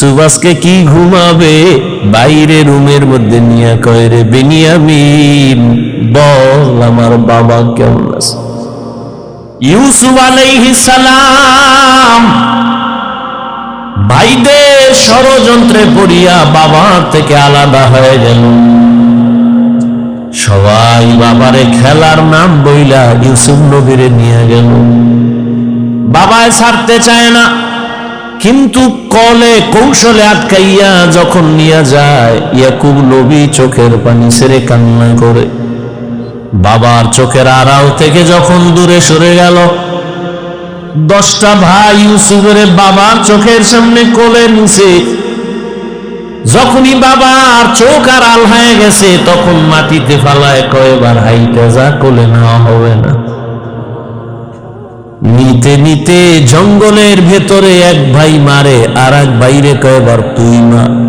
আজকে কি ঘুমাবে? বাইরে রুমের মধ্যে নিয়ে কয় বেনিয়ামিন, বল আমার বাবা কেমন আছে? ইউসুফ সালাম ভাইদের ষড়যন্ত্রে পড়িয়া বাবা থেকে আলাদা হয়ে গেল। সবাই বাবারে খেলার নাম বইলা ইউসুফ নবীরে নিয়ে গেল। বাবায় ছাড়তে চায় না। কিন্তু কলে কৌশলে আটকাইয়া যখন নিয়ে যায়, ইয়াকুব নবী চোখের পানি সেরে কান্না করে। বাবার চোখের আড়াল থেকে যখন দূরে সরে গেল, দশটা ভাই ইউসুফের বাবার চোখের সামনে কোলে নিছে। যখনই বাবার চোখ আর আল হয়ে গেছে, তখন মাটিতে ফালায় কয়বার হাইটা যা কোলে নেওয়া হবে না। নিতে নিতে জঙ্গলের ভেতরে এক ভাই মারে আর এক ভাইরে কয়বার তুই মা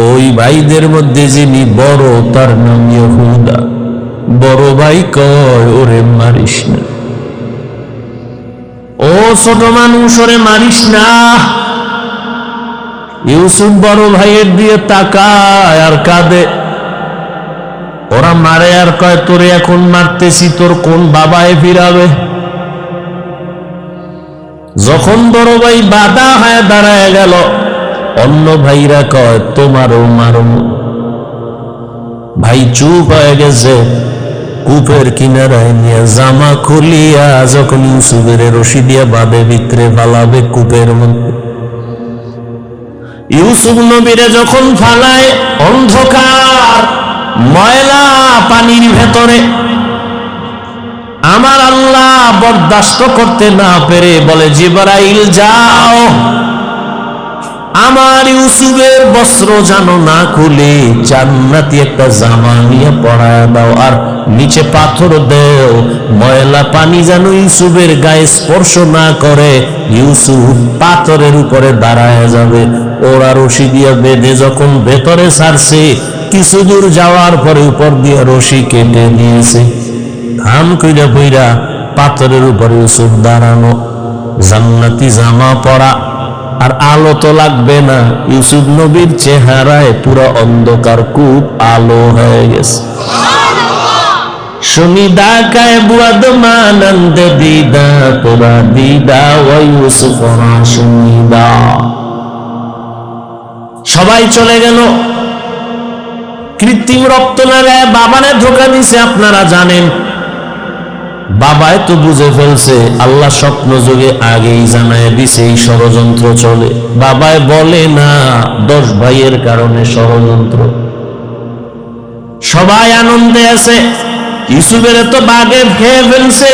ওই ভাইদের মধ্যে যিনি বড়, তার নাম ইহুদা। বড় ভাই কয়, ওরে মারিস না। ও ছোট মানুষ, ওরে মারিস না। ইউসুফ বড় ভাইয়ের দিয়ে তাকায় আর কাঁদে। ওরা মারে আর কয়, তোরে এখন মারতেছি, তোর কোন বাবায় ফিরাবে? যখন বড় ভাই বাধা হয়ে দাঁড়ায় গেল, অন্য ভাইরা কয়, তোমারও মারো। ভাই চুপ হয়ে গেছে, কূপের কিনারায় নিয়ে জামা খুলিয়া যখন ইউসুফের রশি দিয়া বাঁধে, ভিতরে ফালাবে কূপের মধ্যে। ইউসুফ নবীরে যখন ফালায়, অন্ধকার, ময়লা পানির ভেতরে আমার আল্লাহ বরদাস্ত করতে না পেরে বলে, জিবরাইল, যাও। আমার ইউসুফের বস্ত্র জানো না খুলে, জান্নাতি একটা জামা নিয়ে পড়ায় দাও, আর নিচে পাথর দেও। ময়লা পানি যেন ইউসুফের গায়ে স্পর্শ না করে, ইউসুফ পাথরের উপরে দাঁড়ায় যাবে। ওরা রশি দিয়ে বেঁধে যখন ভেতরে সারছে, কিছু দূর যাওয়ার পরে উপর দিয়ে রশি কেটে দিয়েছে ধান কইরা কইরা পাথরের উপরে ইউসুফ দাঁড়ানো। জান্নাতি জামা পরা, আর আলো তো লাগবে না। ইউসুফ নবীর চেহারায় পুরো অন্ধকার কূপ আলো হয়ে গেছে। সুনিদা কায় বুয়াদ মানন্দ দিদা তোরা দিদা, ও ইউসুফ সুনিদা সবাই চলে গেল। কৃত্রিম রক্ত লাগায় বাবারে ধোকা দিছে, আপনারা জানেন। বাবায় তো বুঝে ফেলছে, আল্লাহ স্বপ্ন যুগে আগেই জানায় দিছে এই ষড়যন্ত্র চলে। বাবায় বলে, না, দশ ভাইয়ের কারণে ষড়যন্ত্র। সবাই আনন্দে আছে, ইউসুফের তো বাগে খেয়ে ফেলছে।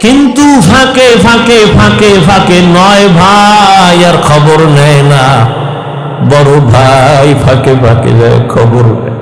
কিন্তু ফাঁকে ফাঁকে ফাঁকে ফাঁকে নয় ভাই আর খবর নেয় না। বড় ভাই ফাঁকে ফাঁকে খবর নেয়।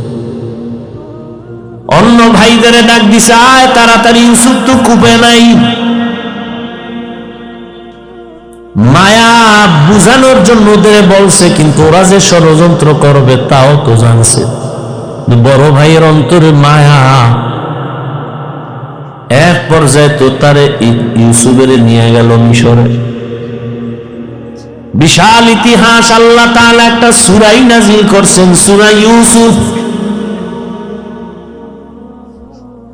অন্য ভাইদের ডাক দিছে, আয় তাড়াতাড়ি ইউসুফ তো কূপে নাই। মায়া বুঝানোর জন্য ওদের বলছে, কিন্তু ওরা যে ষড়যন্ত্র করবে তাও তো জানছে। বড় ভাইয়ের অন্তরে মায়া। এক পর্যায়ে তো তারে ইউসুফের নিয়ে গেল মিশরে। বিশাল ইতিহাস, আল্লাহ তাআলা একটা সুরাই নাজিল করছেন, সুরা ইউসুফ।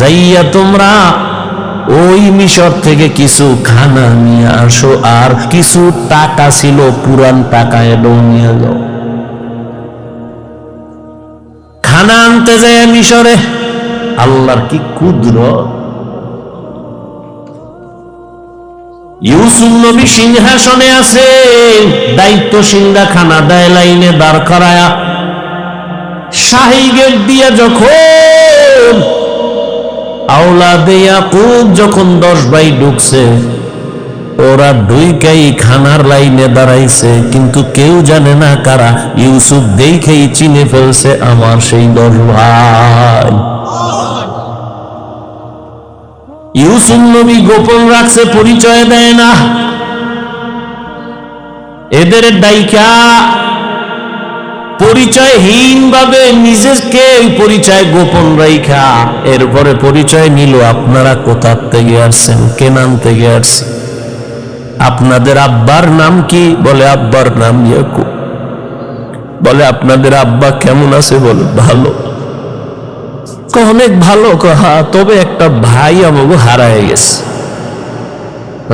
যাইয়া তোমরা ওই মিশর থেকে কিছু খানা নিয়ে আসো, আর কিছু টাকা ছিল পুরান টাকা এলো নিয়ে যাও। খানা আনতে যায় মিশরে, আল্লাহর কি ক্ষুদ্র ইউসুফ নবী সিংহাসনে আছে, দায়িত্বশীলরা খানা দেয় লাইনে দাঁড় করায়া। শাহী গেট দিয়ে যখন আওলাদে ইয়াকুব যখন দশ ভাই ঢুকছে, ওরা দুইকাই খানার লাইনে দাঁড়াইছে, কিন্তু কেউ জানে না কারা। ইউসুফ দেখেই চিনে ফেলছে, আমার সেই দশ ভাই। ইউসুফ নবী গোপন রাখছে, পরিচয় দেয় না। এদের ডাইকা পরিচয়হীন ভাবে নিজেকে পরিচয় গোপন রাইখা। এরপরে পরিচয় নিল, আপনারা কোথার থেকে আসছেন? কেনান থেকে আসছেন? আপনাদের আব্বার নাম কি? বলে, আব্বার নাম ইয়াকুব। বলে, আপনাদের আব্বা কেমন আছে? বলে, ভালো। অনেক ভালো হ্যাঁ তবে একটা ভাই আমাকে হারায় গেছে।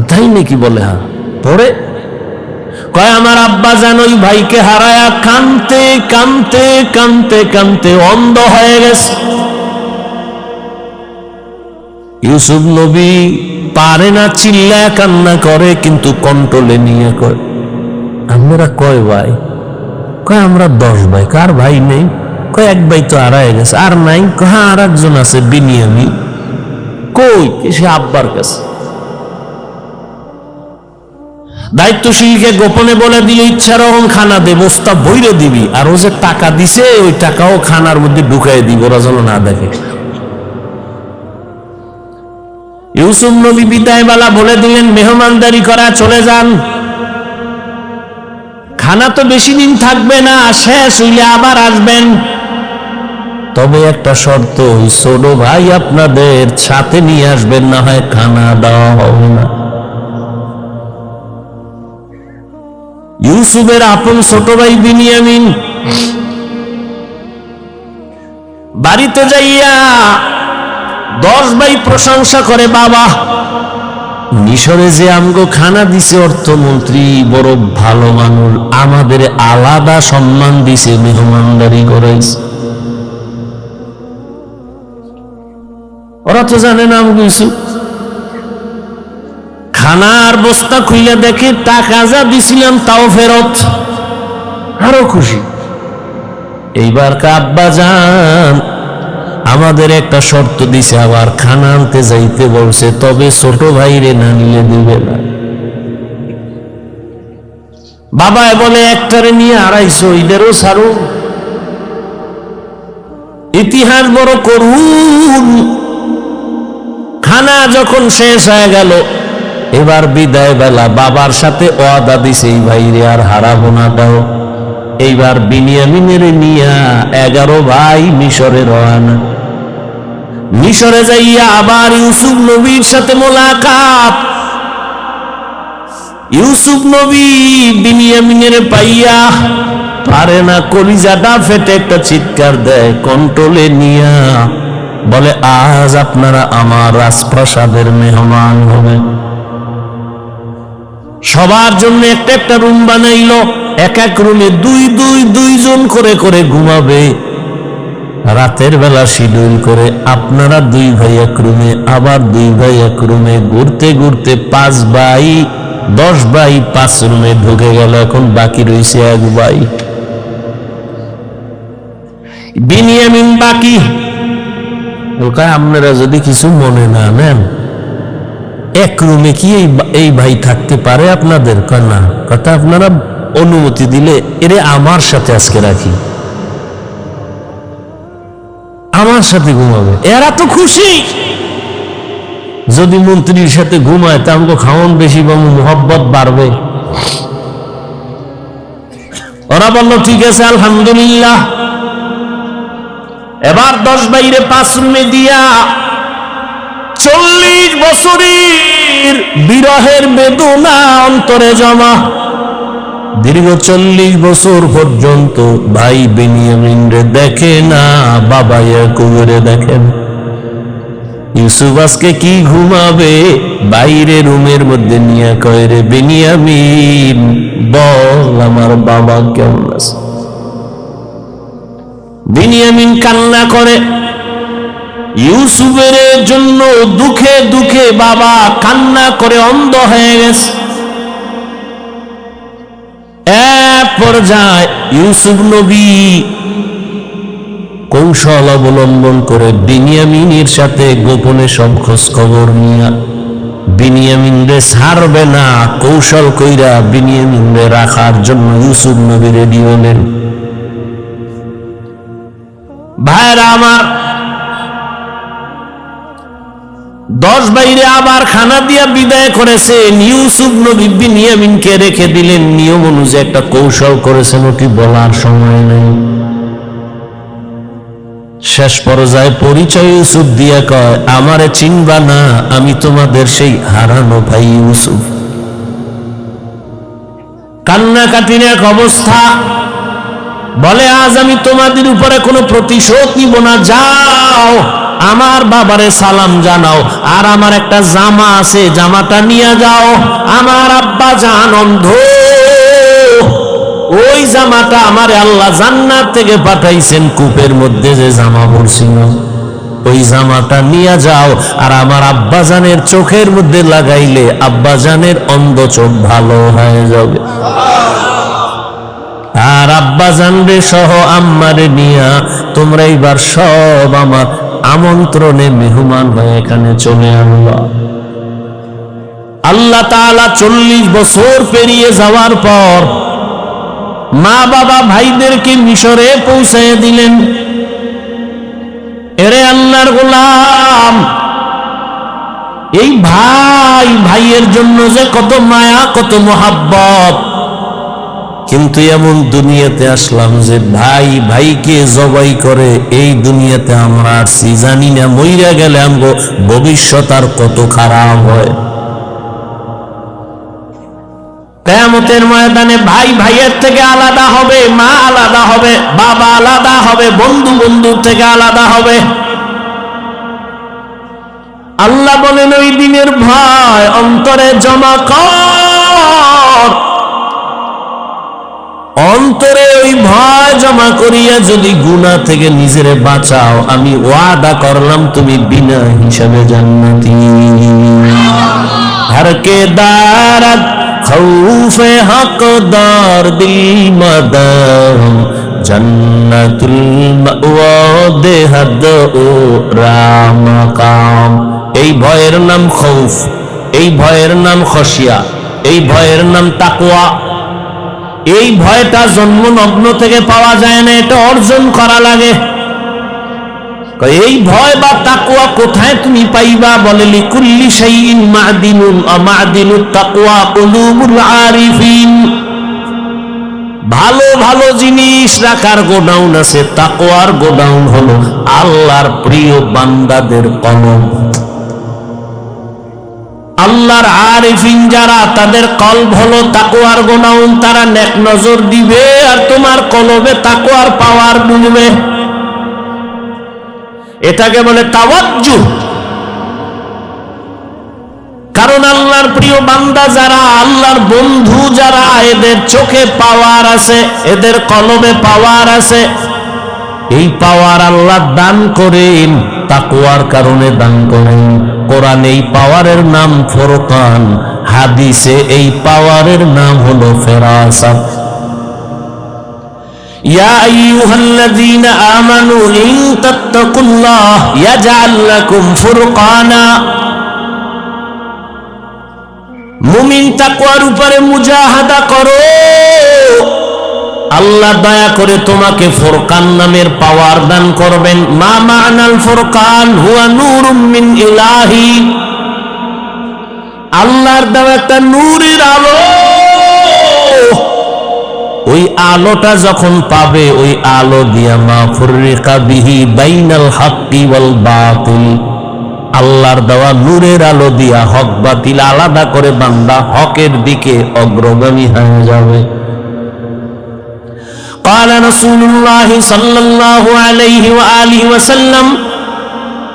তাই নাকি বলে হ্যাঁ পরে কয়, আমার আব্বা যেন ওই ভাইকে হারায়া কানতে কানতে কানতে কানতে অন্ধ হয়ে গেছে। ইউসুফ নবী পারে না চিল্লা কান্না করে, কিন্তু কন্ট্রোলে নিয়ে কয়, আমরা কয় ভাই? কয়, আমরা দশ ভাই। কার ভাই নেই। কয়, এক ভাই তো হারায় গেছে। আর নাই। কয় হ্যাঁ আর একজন আছে, বিনিয়ামি। কই, সে আব্বার কাছে। দায়িত্বশীলকে গোপনে বলে দিলে ইচ্ছা রকম খানা দে বস্তা বইরে দিবি। আর ও যে টাকা দিছে, ওই টাকাও খানার মধ্যে ঢুকাই দিব, ওরা যেন না দেখে। ইউসুফ নবী বিদায় বেলা দিলেন, মেহমানদারি করা, চলে যান। খানা তো বেশি দিন থাকবে না, শেষ হইলে আবার আসবেন। তবে একটা শর্ত, ছোট ভাই আপনাদের সাথে নিয়ে আসবেন, না হয় খানা দেওয়া হবে না। ইউসুফের আপন ছোট ভাই বিনিয়ামিন। বাড়িতে যাইয়া দশ ভাই প্রশংসা করে, বাবা, মিশরে যে আমগো খানা দিছে অর্থমন্ত্রী, বড় ভালো মানুষ, আমাদের আলাদা সম্মান দিছে, মেহমানদারি করেছে। ওরা তো জানে না আমগো ইউসুফ। খানার বস্তা খুইলে দেখে টাকা যা দিছিলাম তাও ফেরত। আরও খুশি। এইবার কাব্বা যান আমাদের একটা শর্ত দিছে আবার খানা আনতে যাইতে বলছে তবে ছোট ভাইরে না নিলে দিবে না। বাবা বলে একটারে নিয়ে আড়াইশো এদেরও সারু ইতিহাস বড় করুন খানা যখন শেষ হয়ে গেল এবার বিদায় বেলা বাবার সাথে ওয়াদা দিছে, এই ভাইরে আর হারাবো না, দাও। এইবার বিনিয়ামিনের নিয়া এগারো ভাই মিশরে রওয়ানা। মিশরে যাইয়া আবার ইউসুফ নবীর সাথে মোলাকাত। ইউসুফ নবী বিনিয়ামিনের পাইয়া পারে না, কলিজাটা ফেটে একটা চিৎকার দেয় কন্ট্রোলে নিয়া। বলে, আজ আপনারা আমার রাজপ্রাসাদের মেহমান হবেন সবার জন্য একটা একটা রুম বানাইলো, এক এক রুমে দুই দুই দুইজন করে করে ঘুমাবে। রাতের বেলা শিডিউল করে আপনারা দুই ভাই এক রুমে আবার দুই ভাই এক রুমে ঘুরতে ঘুরতে পাঁচ ভাই, দশ ভাই পাঁচ রুমে ঢুকে গেল, এখন বাকি রয়েছে এক ভাই। বিনিয়ামিন বাকি। ওখানে আপনারা যদি কিছু মনে না নেন এক রুমে কি এই এই ভাই থাকতে পারে আপনাদের? না। কথা আপনারা অনুমতি দিলে এরে আমার সাথে আজকে রাখি। আমার সাথে ঘুমাবে। এরা তো খুশি। যদি মন্ত্রীর সাথে ঘুমায়, তা আমাকে খাওয়ান বেশি বা মোহব্বত বাড়বে। ওরা বলল, ঠিক আছে, আলহামদুলিল্লাহ। এবার দশ বাইরে পাঁচ রুমে দিয়া চল্লিশ বছরের বিরহের বেদনা অন্তরে জমা। দীর্ঘ চল্লিশ বছর পর্যন্ত ভাই বেনিয়ামিন রে দেখে না, বাবা ইয়াকুবরে দেখেন ইউসুফ কি ঘুমাবে? বাইরে রুমের মধ্যে নিয়ে কয় রে, বেনিয়ামিন, বল আমার বাবা কেমন আছে? বিনিয়ামিন কান্না করে ইউসুফের জন্য দুঃখে দুঃখে বাবা কান্না করে অন্ধ হয়ে গেছে। এক ইউসুফ নবী কৌশল অবলম্বন করে বিনিয়ামিনের সাথে গোপনে সব খোঁজ খবর নিয়া বিনিয়ামিন রে ছাড়বে না, কৌশল কইরা বিনিয়ামিন রে রাখার জন্য ইউসুফ নবী রেডি হলেন। ভাইরা আমার দশ বাইরে আবার খানা দিয়া বিদায় করেছে। ইউসুফ নবী বিনিয়ামিনকে রেখে দিলেন। নিয়ম অনুযায়ী একটা কৌশল করেছেন, ওটি বলার সময় নেই। শেষ পর্যায়ে পরিচয় ইউসুফ দিয়া কয়, আমারে চিনবা না, আমি তোমাদের সেই হারানো ভাই ইউসুফ। কান্নাকাটির এক অবস্থা। বলে, আজ আমি তোমাদের উপরে কোনো প্রতিশোধ নিব না, যাও। আমার বাবারে সালাম জানাও, আর আমার একটা জামা আছে, জামাটা নিয়ে যাও। আমার আব্বা জান অন্ধ। ওই জামাটা আমার আল্লাহ জান্নাত থেকে পাঠাইছেন, কূপের মধ্যে যে জামা পড়ছিল ওই জামাটা নিয়ে যাও, আর আমার আব্বাজানের চোখের মধ্যে লাগাইলে আব্বাজানের অন্ধ চোখ ভালো হয়ে যাবে। আর আব্বাজান রে সহ আম্মারে নিয়া, তোমরা এইবার সব আমার আমন্ত্রণে মেহমান হয়ে এখানে চলে আনবা আল্লাহ তাআলা চল্লিশ বছর পেরিয়ে যাওয়ার পর মা বাবা ভাইদেরকে মিশরে পৌঁছায় দিলেন। এরে আল্লাহর গোলাম, এই ভাই, ভাইয়ের জন্য যে কত মায়া, কত মোহাব্বত। কিন্তু এমন দুনিয়াতে আসলাম যে ভাই ভাইকে জবাই করে, এই দুনিয়াতে আমরা আসছি জানি না, মইরা গেলে আমগো ভবিষ্যৎ আর কত খারাপ হয়। ময়দানে ভাই ভাইয়ের থেকে আলাদা হবে, মা আলাদা হবে, বাবা আলাদা হবে, বন্ধু বন্ধুর থেকে আলাদা হবে। আল্লাহ বলেন, ওই দিনের ভয় অন্তরে জমা কর। অন্তরে ওই ভয় জমা করিয়া যদি গুণা থেকে নিজেরে বাঁচাও, আমি ওয়াদা করলাম তুমি বিনা হিসাবে জান্নাতি। হরকে দারাত খৌফে হকদার দিল মদম জন্নতুল মাওয়াদে হদ ও রাম কাম এই ভয়ের নাম খৌফ, এই ভয়ের নাম খসিয়া এই ভয়ের নাম তাকওয়া। এই ভয়টা জন্ম নগ্ন থেকে পাওয়া যায় না, এটা অর্জন করা লাগে। এই ভয় বা তাকুয়া কোথায় তুমি পাইবা? বলে, লিকুল্লি আরিফিন। ভালো ভালো জিনিস রাখার গোডাউন আছে, তাকওয়ার গোডাউন হলো আল্লাহর প্রিয় বান্দাদের কলম। আল্লাহর আরিফিন যারা, তাদের কলব হলো তাকওয়ার গোনাউন, তারা নেক নজর দিবে আর তোমার কলবে তাকওয়ার পাওয়ার ডুববে এটাকে বলে তাওয়াজ্জু। কারণ আল্লাহর প্রিয় বান্দা যারা, আল্লাহর বন্ধু যারা, এদের চোখে পাওয়ার আছে, এদের কলবে পাওয়ার আছে। এই পাওয়ার আল্লাহ দান করেন। তাকুয়ার কারণে দান করেন কোরআন এই পাওয়ারের নাম ফোরকান হাদিসে এই পাওয়ারের নাম হলো ফেরাসাত يا أيها الذين آمنوا إن تتقوا الله يجعل لكم فرقانا মুমিন তাকওয়ার উপরে মুজাহাদা করো আল্লাহ দয়া করে তোমাকে ফোরকান নামের পাওয়ার দান করবেন। মা মানাল ফোরকান, হুয়া নূরুম মিন ইলাহি। আল্লাহর দেওয়া একটা নূরের আলো। ওই আলোটা যখন পাবে, ওই আলো দিয়া মা ফুররিকা বিহি বাইনাল হাক্কি ওয়াল বাতিল। আল্লাহর দেওয়া নূরের আলো দিয়া হক বাতিল আলাদা করে বান্দা হকের দিকে অগ্রগামী হয়ে যাবে। قال رسول الله صلى الله عليه وآله وسلم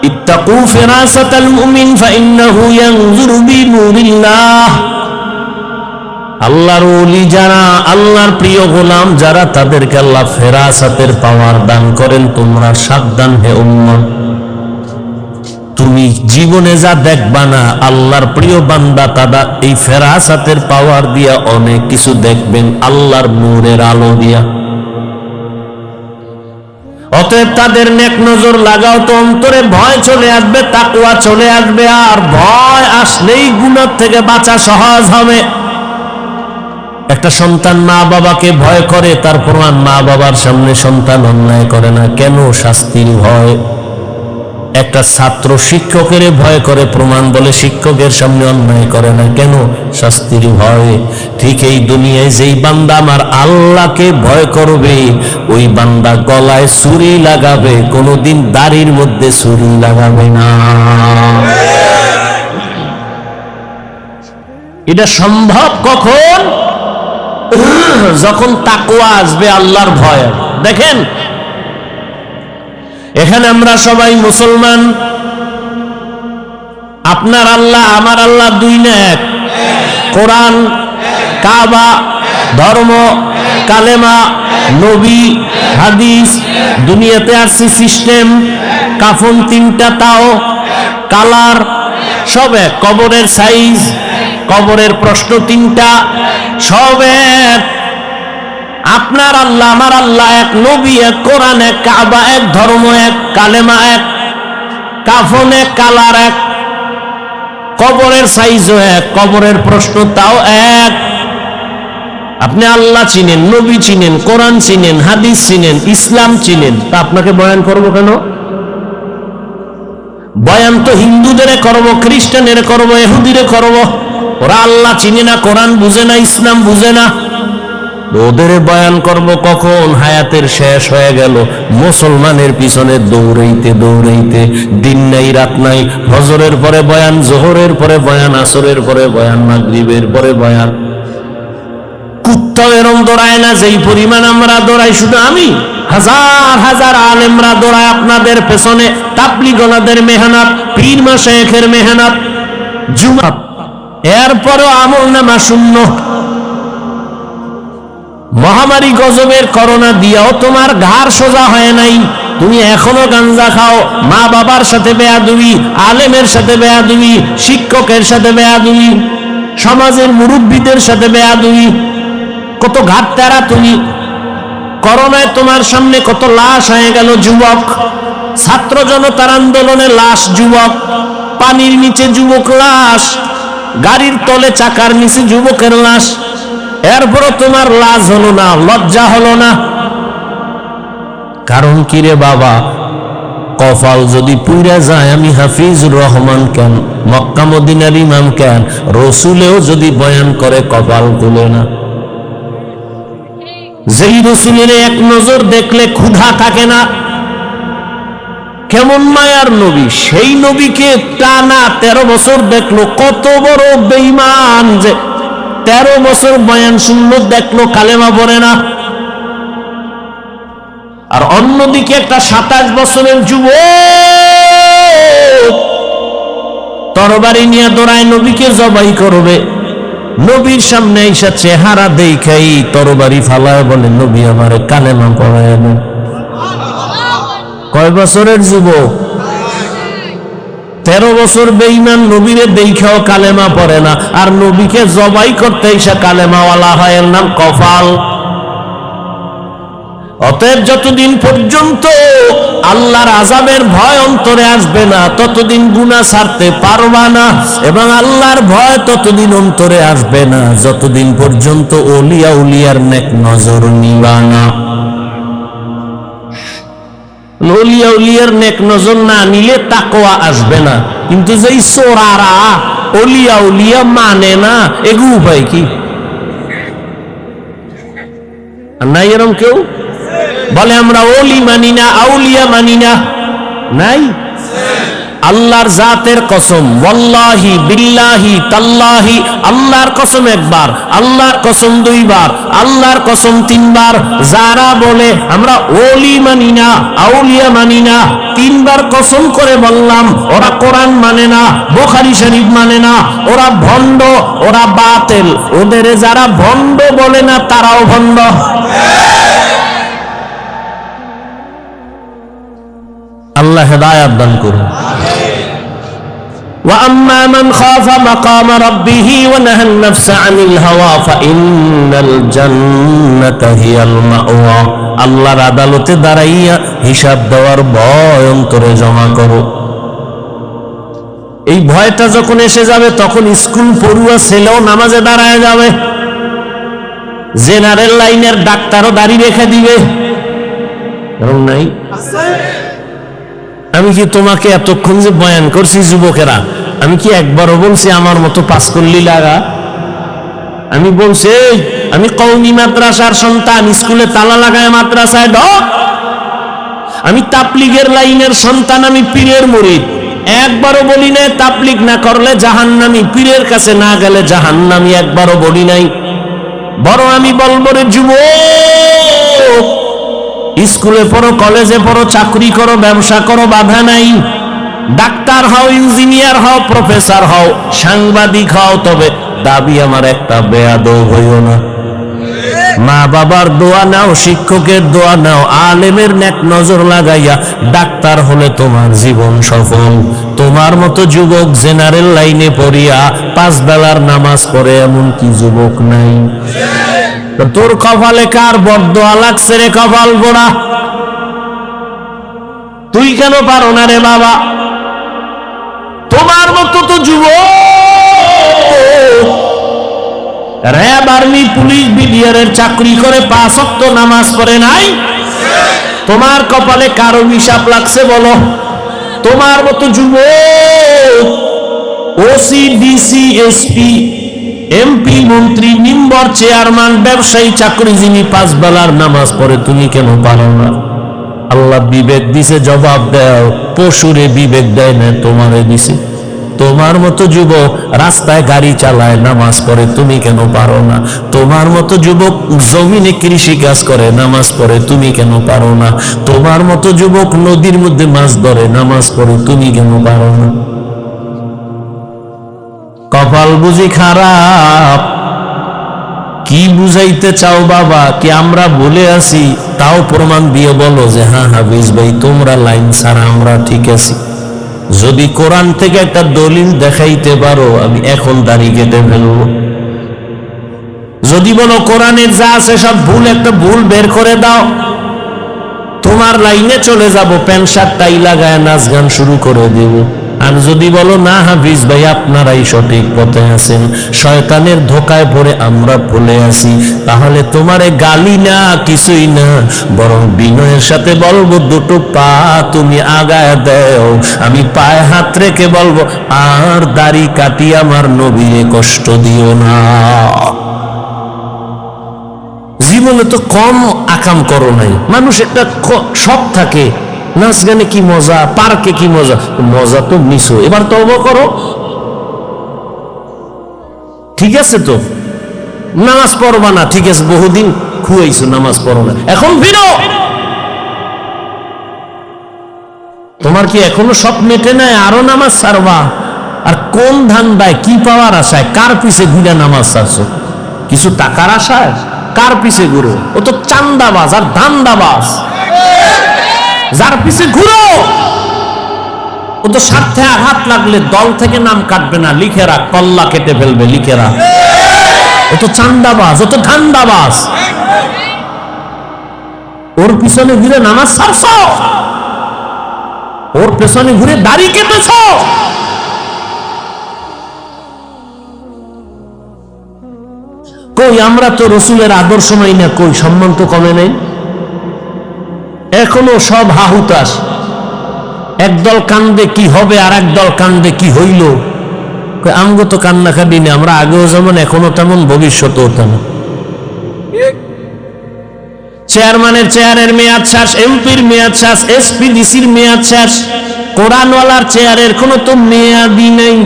اتقوا فراسة المؤمن فإنه ينظر بنور الله আল্লাহর ওলি যারা আল্লাহর প্রিয় গোলাম যারা তাদেরকে আল্লাহ ফেরাসাতের পাওয়ার দান করেন তোমরা সাবধান হে উম্মা তুমি জীবনে যা দেখবা না আল্লাহর প্রিয় বান্দা তারা এই ফেরাসাতের পাওয়ার দিয়া অনেক কিছু দেখবেন আল্লাহর নূরের আলো দিয়া অতএব তাদের নেক নজর লাগাও তো অন্তরে ভয় চলে আসবে তাকুয়া চলে আসবে, আর ভয় আসলেই গুণার থেকে বাঁচা সহজ হবে। একটা সন্তান মা বাবাকে ভয় করে, তার প্রমাণ মা বাবার সামনে সন্তান অন্যায় করে না। কেন শাস্তির ভয়? একটা ছাত্র শিক্ষকের ভয় করে প্রমাণ বলে শিক্ষকের সামনে অন্যায় করে না। কেন? শাস্তির ভয়। ঠিক এই দুনিয়ায় যেই বান্দা আমার আল্লাহকে ভয় করবে, ওই বান্দা গলায় ছুরি লাগাবে, কোনোদিন দাড়ির মধ্যে ছুরি লাগাবে না। এটা সম্ভব কখন? যখন তাকুয়া আসবে আল্লাহর ভয়। দেখেন এখানে আমরা সবাই মুসলমান। আপনার আল্লাহ, আমার আল্লাহ দুই না এক কোরআন, কাবা, ধর্ম, কালেমা, নবী, হাদিস, দুনিয়াতে আসছে সিস্টেম, কাফন তিনটা, তাও কালার, সব এক। কবরের সাইজ, কবরের প্রশ্ন তিনটা, সব এক। আপনার আল্লাহ, আমার আল্লাহ এক নবী, এক কোরআন, এক কাবা, এক ধর্ম, এক কালেমা, এক কাফন, এক কালার, এক কবরের সাইজও এক, কবরের প্রশ্ন তাও এক। আপনি আল্লাহ চিনেন, নবী চিনেন, কোরআন চিনেন, হাদিস চিনেন, ইসলাম চিনেন, তা আপনাকে বয়ান করব কেন? বয়ান তো হিন্দুদের করব, খ্রিস্টানের করব এহুদিরে করব। ওরা আল্লাহ চিনে না, কোরআন বুঝে না, ইসলাম বুঝে না। ওদের বয়ান করব কখন? হায়াতের শেষ হয়ে গেল। মুসলমানের পিছনে দৌড়াইতে দৌড়াইতে, দিন নাই, রাত নাই ফজরের পরে বয়ান, জোহরের পরে বয়ান, আসরের পরে বয়ান, মাগরিবের পরে বয়ান। কুত্তাও এরম দৌড়ায় না, যেই পরিমাণ আমরা দৌড়াই, শুধু আমি। হাজার হাজার আলেমরা দৌড়ায় আপনাদের পেছনে। পীর এরপরও আমল নামা শূন্য। মহামারী গজবের করোনা দিয়াও তোমার ঘাড় সোজা হয় নাই। তুমি এখনও গাঞ্জা খাও, মা বাবার সাথে বেয়াদুবি, আলেমের সাথে বেয়াদুবি, শিক্ষকের সাথে বেয়াদুবি, সমাজের মুরব্বীদের সাথে বেয়াদুবি। কত ঘাট তেরা তুমি। করোনায় তোমার সামনে কত লাশ হয়ে গেল যুবক। ছাত্র জনতার আন্দোলনে লাশ যুবক, পানির নিচে যুবক লাশ, গাড়ির তলে চাকার নিচে যুবকের লাশ। এরপরও তোমার লাজ হলো না, লজ্জা হলো না। কারণ কি রে বাবা? কফাল যদি পুইরা যায়, আমি হাফিজুর রহমান কেন? মক্কা মদিনার ইমাম কেন? রসুলেও যদি বয়ান করে, কপাল তুলে না। যেই রসুলের এক নজর দেখলে ক্ষুধা থাকে না। কেমন মায়ার নবী? সেই নবীকে টানা তেরো বছর দেখল, কত বড় বেইমান যে তেরো বছর বয়ান শূন্য দেখল কালেমা পড়ে না। আর অন্যদিকে একটা সাতাশ বছরের যুব তরবারি নিয়ে দৌড়ায়, নবীকে জবাই করবে। নবীর সামনে এসে চেহারা দেখাই তরবারি ফালায় বলে, নবী আমার কালেমা পড়ায় কয় বছরের যুবক? তেরো বছর বেইমান নবীরে দেখাও কালেমা পড়ে না। আর নবীকে জবাই করতে এসে কালেমাওয়ালা হয়, এর নাম কফাল। অতএব যতদিন পর্যন্ত আল্লাহর আজাবের ভয় অন্তরে আসবে না, ততদিন গুণা ছাড়তে পারবা না এবং আল্লাহর ভয় ততদিন অন্তরে আসবে না। যতদিন পর্যন্ত ওলিয়া উলিয়ার নেক নজর নিবা না। ললিয়া উলিয়ার নেক নজর না নিলে তাকোয়া আসবে না। কিন্তু যেই সোরারা অলিয়া উলিয়া মানে না, এগু উপায় কি? নাই এরম কেউ? বলে, আমরা অলি মানি না, আউলিয়া মানি না। নাই? আল্লাহর জাতের কসম। ওয়াল্লাহি, বিল্লাহি, তাল্লাহি, আল্লাহর কসম একবার, আল্লাহর কসম দুইবার, আল্লাহর কসম তিনবার। যারা বলে, আমরা ওলি মানি না, আউলিয়া মানি না, তিনবার কসম করে বললাম, ওরা কোরআন মানে না, বোখারি শরীফ মানে না, ওরা ভণ্ড, ওরা বাতেল। ওদের যারা ভণ্ড বলে না, তারাও ভণ্ড। হেদায়াত দান করুন وأما من خاف مقام ربه ونهى النفس عن الهوى فإن الجنة هي المأوى আল্লাহর আদালতে দাঁড়াইয়া হিসাব দেওয়ার ভয় অন্তরে জমা করো এই ভয়টা যখন এসে যাবে তখন স্কুল পড়ুয়া ছেলেও নামাজে দাঁড়ায় যাবে জেনারেল লাইনের ডাক্তারও দাড়ি রেখে দিবে এরকম নাই আমি কি তোমাকে এতক্ষণ যে বয়ান করছি যুবকেরা আমি কি একবারও বলছি আমার মতো পাস করলি লাগা? আমি বলছি "এই, আমি কৌমি মাদ্রাসার সন্তান স্কুলে তালা লাগায় মাদ্রাসায় ঢক আমি তাপলিগের লাইনের সন্তান আমি পীরের মুরিদ একবারও বলি নাই তাপলিক না করলে জাহান্নামি পীরের কাছে না গেলে জাহান্নামি একবারও বলি নাই। বড় আমি বলব রে যুবক স্কুলে পড়ো, কলেজে পড়ো, চাকরি করো, ব্যবসা করো, বাধা নাই। ডাক্তার হও, ইঞ্জিনিয়ার হও, প্রফেসর হও, সাংবাদিক হও, তবে দাবি আমার একটা বেয়াদ হইও না। মা বাবার দোয়া নাও, শিক্ষকের দোয়া নাও, আলেমের নেক নজর লাগাইয়া ডাক্তার হলে তোমার জীবন সফল। তোমার মতো যুবক জেনারেল লাইনে পড়িয়া পাঁচ বেলার নামাজ পড়ে এমন কি যুবক নাই? তোর কপালে কার বরদোয়া লাগছে রে কপাল গোড়া? তুই কেন পারো না রে বাবা? তোমার মতো তো যুব র্যাব আর্মি, পুলিশ, বিডিআরের চাকরি করে পাঁচ অক্ত নামাজ পড়ে নাই? তোমার কপালে কারও হিসাব লাগছে বলো? তোমার মতো যুবক, ওসি, ডিসি, এসপি এমপি মন্ত্রী, মেম্বার, চেয়ারম্যান, ব্যবসায়ী, চাকরিজীবী পাঁচ বেলার নামাজ পড়ে, তুমি কেন পারো না? আল্লাহ বিবেক দিছে, জবাব দাও। পশুরে বিবেক দেয় না, তোমারে দিছে। তোমার মতো যুবক রাস্তায় গাড়ি চালায়, নামাজ পড়ে, তুমি কেন পারো না? তোমার মতো যুবক জমিনে কৃষি কাজ করে, নামাজ পড়ে, তুমি কেন পারো না? তোমার মতো যুবক নদীর মধ্যে মাছ ধরে, নামাজ পড়ে, তুমি কেন পারো না? কপাল বুঝি খারাপ। কি বুঝাইতে চাও বাবা? কি আমরা বলে আছি? তাও প্রমাণ দিয়ে বলো যে হ্যাঁ হাফিজ ভাই, তোমরা লাইন ছাড়া আমরা ঠিক আছি। যদি কোরআন থেকে একটা দলিল দেখাইতে পারো, আমি এখন দাড়ি কেটে ফেলব। যদি বলো, কোরআনের যা আছে সব ভুল, একটা ভুল বের করে দাও। তোমার লাইনে চলে যাব প্যান্ট শার্ট টাই লাগায় নাচ গান শুরু করে দেব। আর যদি বলো, না হাফিজ ভাই, আপনারাই সঠিক পথে আছেন। শয়তানের ধোকায় পড়ে আমরা ভুলে আছি। তাহলে তোমারে গালি না, কিছুই না। বরং বিনয়ের সাথে বলব, দুটো পা তুমি আগায় দেও। আমি পায়ে হাত রেখে বলব, আর দাড়ি কাটি আমার নবীরে কষ্ট দিও না। জীবনে তো কম আকাম করো নাই। মানুষ একটা শখ থাকে নাচ গানে কি মজা, পার্কে কি মজা? মজা তো মিশো এবার তো করো। ঠিক আছে তো? নামাজ পড়বা না। ঠিক আছে, বহুদিন খুয়াইছো নামাজ পড়ো না। এখন ফিরো! তোমার কি এখনও সব মেটে নাই? আরও নামাজ ছাড়বা। আর কোন ধান্দায় কি পাওয়ার আশায়? কার পিছে ঘুরে নামাজ ছাড়ছো? কিছু টাকার আশায়? কার পিছে ঘুরো? ও তো চান্দাবাজ আর ধান্দাবাজ। যার পিছে ঘুরো। ও তো স্বার্থে আঘাত লাগলে দল থেকে নাম কাটবে না। লিখে রাখ কল্লা কেটে ফেলবে, লিখে রাখ। ও তো চান্দাবাজ, ও তো ধান্দাবাজ। ওর পিছনে ঘুরে নামাজ ছাড়ছ? ওর পেছনে ঘুরে দাড়ি কেটেছ? কই, আমরা তো রসুলের আদর্শ নাই না। কই, সম্মান তো কমে নাই। এখনও সব হাহুতাস একদল কান্দে কি হবে আর একদল কান্দে কি হইল? আমগো তো কান্না কাঁদি না, আমরা আগেও যেমন, এখনও তেমন, ভবিষ্যতেও তেমন। চেয়ারম্যানের চেয়ারের মেয়াদ শেষ, এমপির মেয়াদ শেষ এসপি ডিসির মেয়াদ শেষ, কোরআনওয়ালার চেয়ারের কোনো তো মেয়াদি নেই।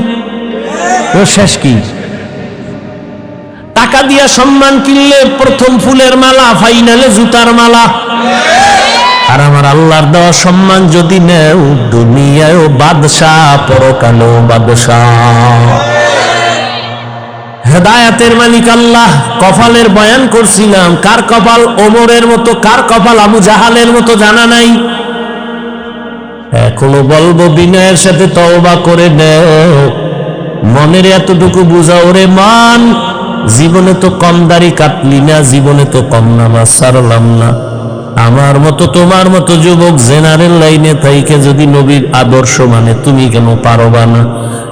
শেষ কি? টাকা দিয়া সম্মান কিনলে প্রথম ফুলের মালা, ফাইনালে জুতার মালা। আর আমার আল্লাহর দেওয়া সম্মান যদি নেও, দুনিয়ায় বাদশাহ পরকালেও বাদশাহ। হেদায়াতের মালিক আল্লাহ, কপালের বয়ান করছিলাম। কার কপাল? ওমরের মতো, কার কপাল? আবু জাহালের মতো জানা নাই। এখনও বলব, বিনয়ের সাথে তওবা করে নেও। মনের এতটুকু বুঝাও রে মান। জীবনে তো কম দাড়ি কাটলি না, জীবনে তো কম নামাজ সারলাম না। আমার মতো, তোমার মতো যুবক জেনারেল লাইনে থাইকে যদি নবীর আদর্শ মানে তুমি কেন পারবা না?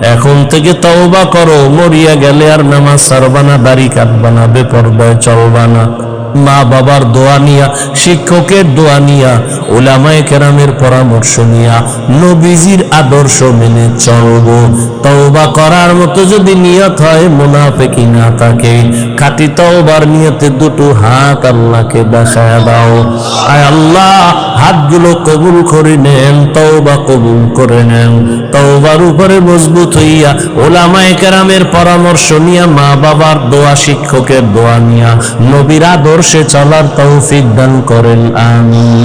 এখন থেকে তওবা করো, মরিয়া গেলে আর নামাজ সারবানা দাড়ি কাটবা না বেপরদায় চলবা না। মা বাবার দোয়া নিয়া, শিক্ষকের দোয়া নিয়া ওলামায় কেরামের পরামর্শ নিয়া নবীজির আদর্শ মেনে চলবো। তওবা করার মতো যদি নিয়ত হয় মুনাফেকি না থাকে। খাটি তওবার নিয়তে দুটো হাত আল্লাহকে দেখায় দাও। আয় আল্লাহ হাতগুলো কবুল করে নেন, তওবা কবুল করে নেন। তওবার উপরে মজবুত হইয়া ওলামায়ে কেরামের পরামর্শ নিয়া মা বাবার দোয়া, শিক্ষকের দোয়া নিয়া নবীর আদর্শে চলার তৌফিক দান করেন, আমিন।